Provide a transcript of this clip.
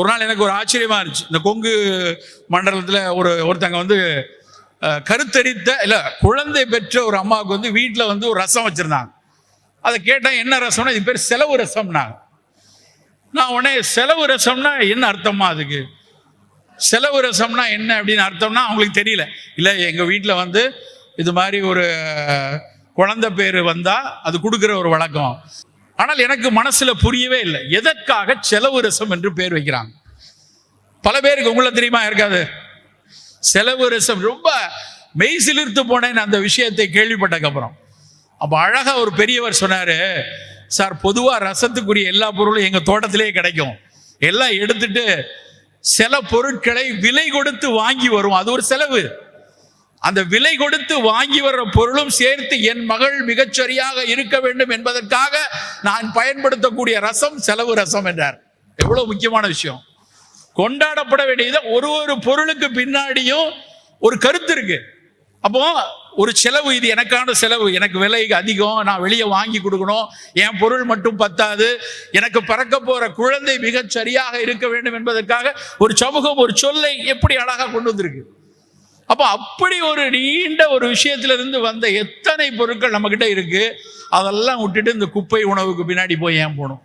ஒரு நாள் எனக்கு ஒரு ஆச்சரியமா இருந்துச்சு. இந்த கொங்கு மண்டலத்தில் ஒரு ஒருத்தங்க வந்து கருத்தரித்த இல்லை குழந்தை பெற்ற ஒரு அம்மாவுக்கு வந்து வீட்டில் வந்து ஒரு ரசம் வச்சிருந்தாங்க. அதை கேட்டேன் என்ன ரசம்னா? இது பேர் செலவு ரசம்னாங்க. நான் உடனே செலவு ரசம்னா என்ன அர்த்தமா அதுக்கு? செலவு ரசம்னா என்ன? அப்படின்னு அர்த்தம்னா அவங்களுக்கு தெரியல. இல்லை எங்கள் வீட்டில் வந்து இது மாதிரி ஒரு குழந்தை பேர் வந்தால் அது கொடுக்குற ஒரு வழக்கம். ஆனால் எனக்கு மனசுல புரியவே இல்லை. எதற்காக செலவு ரசம் என்று பேர் வைக்கிறாங்க? பல பேருக்கு உங்களை தெரியுமா இருக்காது? செலவு ரசம் ரொம்ப மெய் சிலிர்த்து போனேன் அந்த விஷயத்தை கேள்விப்பட்டதுக்கு அப்புறம் அப்போ அழகா ஒரு பெரியவர் சொன்னாரு சார் பொதுவா ரசத்துக்குரிய எல்லா பொருளும் எங்க தோட்டத்திலேயே கிடைக்கும். எல்லாம் எடுத்துட்டு சில பொருட்களை விலை கொடுத்து வாங்கி வரும். அது ஒரு செலவு. அந்த விலை கொடுத்து வாங்கி வர்ற பொருளும் சேர்த்து என் மகள் மிகச்சரியாக இருக்க வேண்டும் என்பதற்காக நான் பயன்படுத்தக்கூடிய ரசம் செலவு ரசம் என்றார். எவ்வளவு முக்கியமான விஷயம். கொண்டாடப்பட வேண்டியது ஒரு ஒரு பொருளுக்கு பின்னாடியும் ஒரு கருத்து இருக்கு. அப்போ ஒரு செலவு இது எனக்கான செலவு எனக்கு விலை அதிகம் நான் வெளியே வாங்கி கொடுக்கணும் என் பொருள் மட்டும் பத்தாது எனக்கு பறக்க போற குழந்தை மிகச் சரியாக இருக்க வேண்டும் என்பதற்காக ஒரு சமூகம் ஒரு சொல்லை எப்படி அழகாக கொண்டு வந்திருக்கு. அப்போ அப்படி ஒரு நீண்ட ஒரு விஷயத்துல இருந்து வந்த எத்தனை பொருட்கள் நம்ம கிட்ட இருக்கு? அதெல்லாம் விட்டுட்டு இந்த குப்பை உணவுக்கு பின்னாடி போய் ஏன் போகணும்?